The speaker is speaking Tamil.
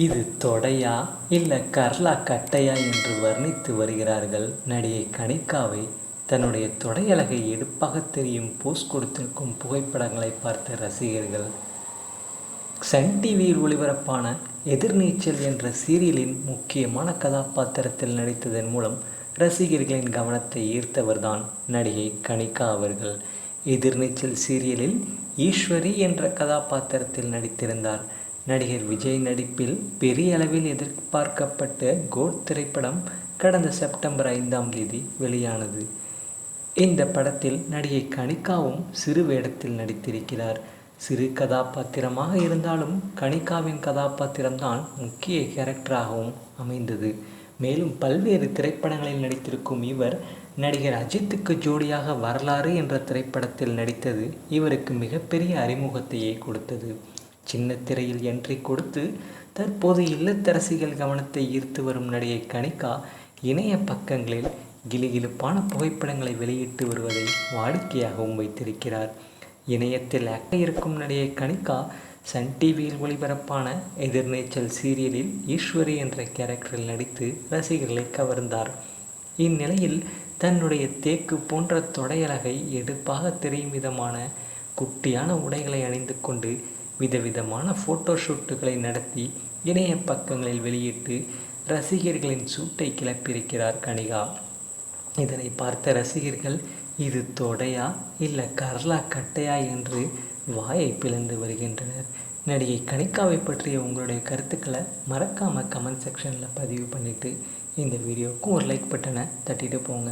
இது தொடையா இல்லை கர்லா கட்டையா என்று வர்ணித்து வருகிறார்கள். நடிகை கணிக்காவை தன்னுடைய தொடையழகை எடுப்பாக தெரியும் போஸ் கொடுத்திருக்கும் புகைப்படங்களை பார்த்த ரசிகர்கள் சன் டிவியில் ஒளிபரப்பான எதிர்நீச்சல் என்ற சீரியலின் முக்கியமான கதாபாத்திரத்தில் நடித்ததன் மூலம் ரசிகர்களின் கவனத்தை ஈர்த்தவர்தான் நடிகை கணிகா அவர்கள். எதிர்நீச்சல் சீரியலில் ஈஸ்வரி என்ற கதாபாத்திரத்தில் நடித்திருந்தார். நடிகர் விஜய் நடிப்பில் பெரிய அளவில் எதிர்பார்க்கப்பட்ட கோட் திரைப்படம் கடந்த செப்டம்பர் ஐந்தாம் தேதி வெளியானது. இந்த படத்தில் நடிகை கணிகாவும் சிறு வேடத்தில் நடித்திருக்கிறார். சிறு கதாபாத்திரமாக இருந்தாலும் கணிகாவின் கதாபாத்திரம்தான் முக்கிய கேரக்டராகவும் அமைந்தது. மேலும் பல்வேறு திரைப்படங்களில் நடித்திருக்கும் இவர் நடிகர் அஜித்துக்கு ஜோடியாக வரலாறு என்ற திரைப்படத்தில் நடித்தது இவருக்கு மிகப்பெரிய அறிமுகத்தையே கொடுத்தது. சின்ன திரையில் என்ட்ரி கொடுத்து தற்போது இல்லத்தரசிகள் கவனத்தை ஈர்த்து வரும் நடிகை கணிகா இணைய பக்கங்களில் கிலுகிலுப்பான புகைப்படங்களை வெளியிட்டு வருவதை வாடிக்கையாகவும் வைத்திருக்கிறார். இணையத்தில் ஆக்ட இருக்கும் நடிகை கணிகா சன் டிவியில் ஒளிபரப்பான எதிர்நீச்சல் சீரியலில் ஈஸ்வரி என்ற கேரக்டரில் நடித்து ரசிகர்களை கவர்ந்தார். இந்நிலையில் தன்னுடைய தேக்கு போன்ற தொடையலகை எடுப்பாக தெரியும் விதமான குட்டியான உடைகளை அணிந்து கொண்டு விதவிதமான ஃபோட்டோ ஷூட்டுகளை நடத்தி இணைய பக்கங்களில் வெளியிட்டு ரசிகர்களின் சூட்டை கிளப்பியிருக்கிறார் கனிகா. இதனை பார்த்த ரசிகர்கள் இது தொடையா? இல்லை கர்லா கட்டையா? என்று வாயை பிளந்து வருகின்றனர். நடிகை கணிக்காவை பற்றிய உங்களுடைய கருத்துக்களை மறக்காமல் கமெண்ட் செக்ஷனில் பதிவு பண்ணிவிட்டு இந்த வீடியோவுக்கும் ஒரு லைக் பட்டனை தட்டிட்டு போங்க.